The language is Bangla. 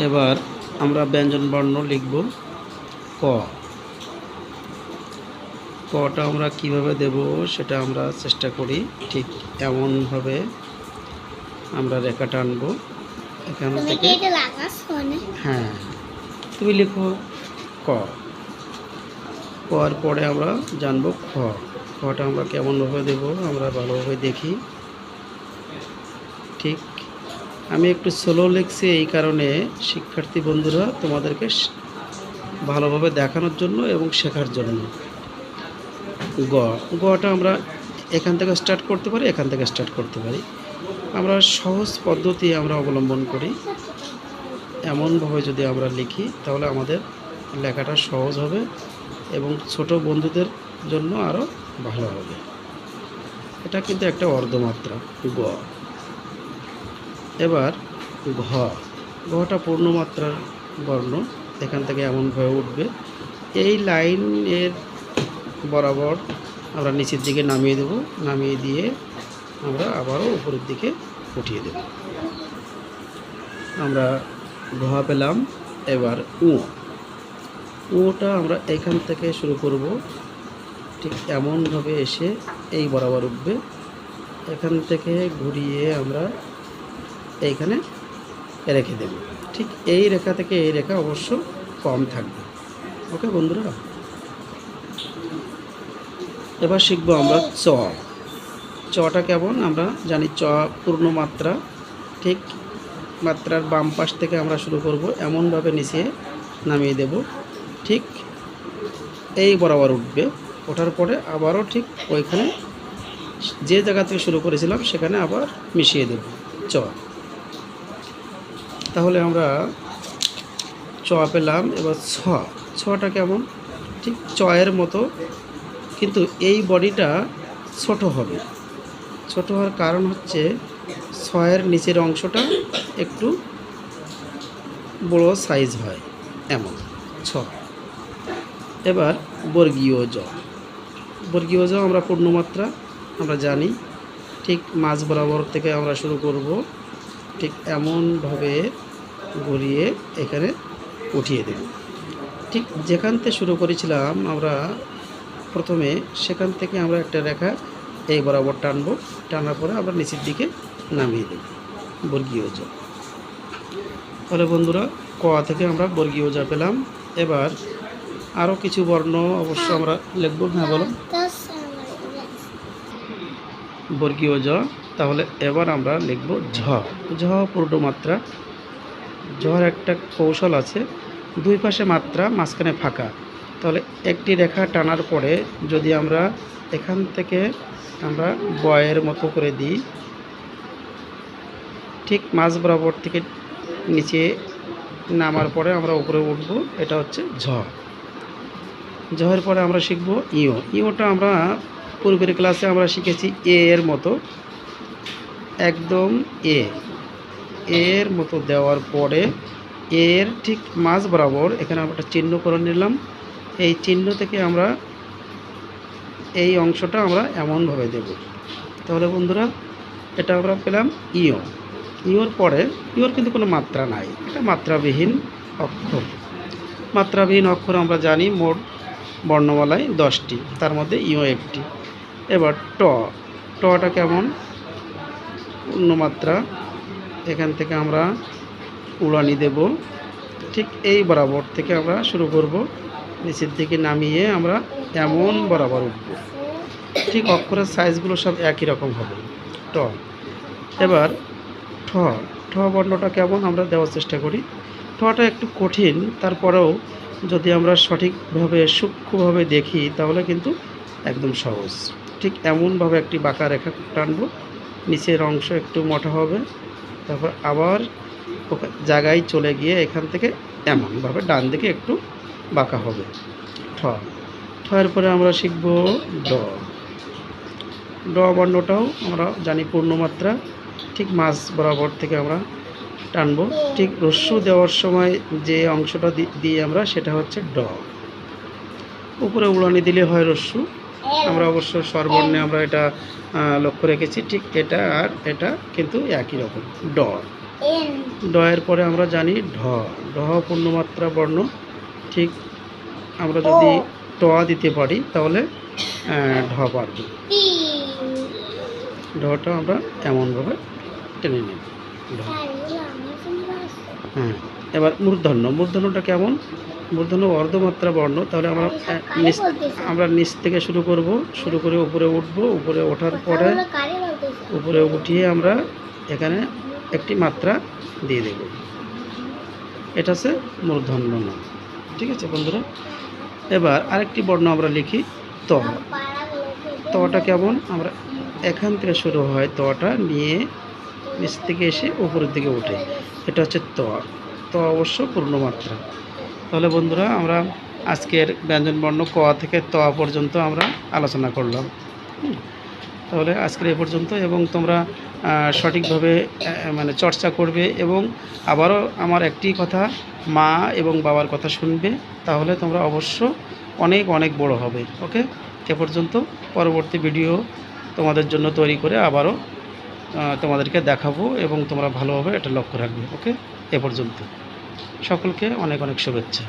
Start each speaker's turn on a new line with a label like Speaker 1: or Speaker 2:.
Speaker 1: এবার আমরা ব্যঞ্জন বর্ণ লিখব ক। কটা আমরা কীভাবে দেব সেটা আমরা চেষ্টা করি ঠিক এমনভাবে আমরা রেখা টানবো এখান থেকে। হ্যাঁ তুমি লিখো ক। কর পরে আমরা জানব খ। খটা আমরা কেমনভাবে দেব আমরা ভালোভাবে দেখি ঠিক আমি একটু স্লো লিখছি এই কারণে শিক্ষার্থী বন্ধুরা তোমাদেরকে ভালোভাবে দেখানোর জন্য এবং শেখার জন্য। গ, গটা আমরা এখান থেকে স্টার্ট করতে পারি, এখান থেকে স্টার্ট করতে পারি। আমরা সহজ পদ্ধতি আমরা অবলম্বন করি। এমনভাবে যদি আমরা লিখি, তাহলে আমাদের লেখাটা সহজ হবে এবং ছোট বন্ধুদের জন্য আরও ভালো হবে। এটা কিন্তু একটা অর্ধমাত্রা। গ এবার ঘ ঘটা পূর্ণমাত্রার বর্ণ। এখান থেকে এমন এমনভাবে উঠবে। এই লাইনের বরাবর আমরা নিচের দিকে নামিয়ে দেব। নামিয়ে দিয়ে আমরা আবারও উপরের দিকে উঠিয়ে দেব। আমরা ঘ পেলাম। এবার উ। উটা আমরা এখান থেকে শুরু করব। ঠিক এমনভাবে এসে এই বরাবর উঠবে। এখান থেকে ঘুরিয়ে আমরা এইখানে রেখে দেবে। ঠিক এই রেখা থেকে এই রেখা অবশ্য কম থাকবে। ওকে বন্ধুরা? এবার শিখব আমরা চ। চটা কেমন? আমরা জানি চ পূর্ণ মাত্রা। ঠিক মাত্রার বাম পাশ থেকে আমরা শুরু করব। এমনভাবে নিচে নামিয়ে দেব। ঠিক এই বরাবর উঠবে। ওঠার পরে আবারও ঠিক ওইখানে যে জায়গা থেকে শুরু করেছিলাম সেখানে আবার মিশিয়ে দেব। চ। তাহলে আমরা চ পেলাম। এবার ছ। ছটা কেমন? ঠিক চয়ের মতো। কিন্তু এই বডিটা ছোট হবে। ছোট হওয়ার কারণ হচ্ছে ছয়ের নিচের অংশটা একটু বড় সাইজ হয়। এমন। ছ। এবার বর্গীয় জ। বর্গীয় জ আমরা পূর্ণমাত্রা, আমরা জানি। ঠিক মাঝ বরাবর থেকে আমরা শুরু করব। ঠিক এমনভাবে ঘুরিয়ে এখানে উঠিয়ে দেব। ঠিক যেখান থেকে শুরু করেছিলাম আমরা প্রথমে সেখান থেকে আমরা একটা রেখা এই বরাবর টানবো। টানার পরে আমরা নিচের দিকে নামিয়ে দেব বর্গীয় জ তাহলে বন্ধুরা, ক থেকে আমরা বর্গীয় যা পেলাম। এবার আরও কিছু বর্ণ অবশ্য আমরা লিখব। হ্যাঁ বলো। বর্গীয় জ তাহলে এবার আমরা লিখব ঝ। ঝ পূর্ণমাত্রা ঝর একটা কৌশল আছে, দুই পাশে মাত্রা, মাঝখানে ফাঁকা। তাহলে একটি রেখা টানার পরে যদি আমরা এখান থেকে আমরা বয়ের মতো করে দিই, ঠিক মাঝ বরাবর থেকে নিচে নামার পরে আমরা উপরে উঠব, এটা হচ্ছে ঝ ঝয়ের পরে আমরা শিখব ইও। ইওটা আমরা পূর্বের ক্লাসে আমরা শিখেছি এ এর মতো, একদম এ। এর মতো দেওয়ার পরে এর ঠিক মাঝ বরাবর এখানে আমরা একটা চিহ্ন করে নিলাম। এই চিহ্ন থেকে আমরা এই অংশটা আমরা এমনভাবে দেব। তাহলে বন্ধুরা, এটা আমরা পেলাম ইও। ইওর পরে, ইওর কিন্তু কোনো মাত্রা নাই। এটা মাত্রাবিহীন অক্ষর। মাত্রাবিহীন অক্ষর আমরা জানি মোট বর্ণমালায় দশটি, তার মধ্যে ইও একটি। এবার ট। টটা কেমন? পূর্ণমাত্রা। এখান থেকে আমরা উড়ানি দেব। ঠিক এই বরাবর থেকে আমরা শুরু করব। নিচের দিকে নামিয়ে আমরা এমন বরাবর উঠব। ঠিক অক্ষরের সাইজগুলো সব একই রকম হবে। ট এবার ঠ। ঠ বর্ণটা কেমন আমরা দেওয়ার চেষ্টা করি। ঠটা একটু কঠিন, তারপরেও যদি আমরা সঠিকভাবে, সূক্ষ্মভাবে দেখি, তাহলে কিন্তু একদম সহজ। ঠিক এমনভাবে একটি বাঁকা রেখা টানবো। নিচের অংশ একটু মোটা হবে। তারপর আবার জায়গায় চলে গিয়ে এখান থেকে এমনভাবে ডান দিকে একটু বাঁকা হবে। ঠ। ঠয়ের পরে আমরা শিখব ড। ড বর্ণটাও আমরা জানি পূর্ণমাত্রা। ঠিক মাছ বরাবর থেকে আমরা টানবো। ঠিক রস্যু দেওয়ার সময় যে অংশটা দি- দিই আমরা সেটা হচ্ছে ড। উপরে উড়ানি দিলে হয় রস্যু। আমরা অবশ্য স্বরবর্ণে আমরা এটা লক্ষ্য রেখেছি ঠিক এটা আর এটা কিন্তু একই রকম ড। ডয়ের পরে আমরা জানি ঢ ঢ পূর্ণমাত্রা বর্ণ ঠিক আমরা যদি ট দিতে পারি তাহলে ঢ পারব। ঢটা আমরা এমনভাবে টেনে নেব ঢ। হ্যাঁ এবার মূর্ধন্য মূর্ধন্যটা কেমন? মূর্ধন্য অর্ধমাত্রা বর্ণ তাহলে আমরা নিচ আমরা নিচ থেকে শুরু করব শুরু করে উপরে উঠব উপরে ওঠার পরে উপরে উঠিয়ে আমরা এখানে একটি মাত্রা দিয়ে দেব। এটা হচ্ছে মূর্ধন্য নাম ঠিক আছে বন্ধুরা? এবার আরেকটি বর্ণ আমরা লিখি ত। তটা কেমন? আমরা এখান থেকে শুরু হয় তটা নিয়ে নিচ থেকে এসে উপরের দিকে ওঠে এটা হচ্ছে ত। ত অবশ্য পূর্ণমাত্রা। তাহলে বন্ধুরা আমরা আজকের ব্যঞ্জন বর্ণ ক থেকে ত পর্যন্ত আমরা আলোচনা করলাম। তাহলে আজকের এ পর্যন্ত এবং তোমরা সঠিকভাবে মানে চর্চা করবে এবং আবারও আমার একটি কথা মা এবং বাবার কথা শুনবে, তাহলে তোমরা অবশ্য অনেক অনেক বড় হবে, ওকে? এ পর্যন্ত পরবর্তী ভিডিও তোমাদের জন্য তৈরি করে আবারও তোমাদেরকে দেখাবো এবং তোমরা ভালোভাবে এটা লক্ষ্য রাখবে, ওকে? এ পর্যন্ত। সকলকে অনেক অনেক শুভেচ্ছা।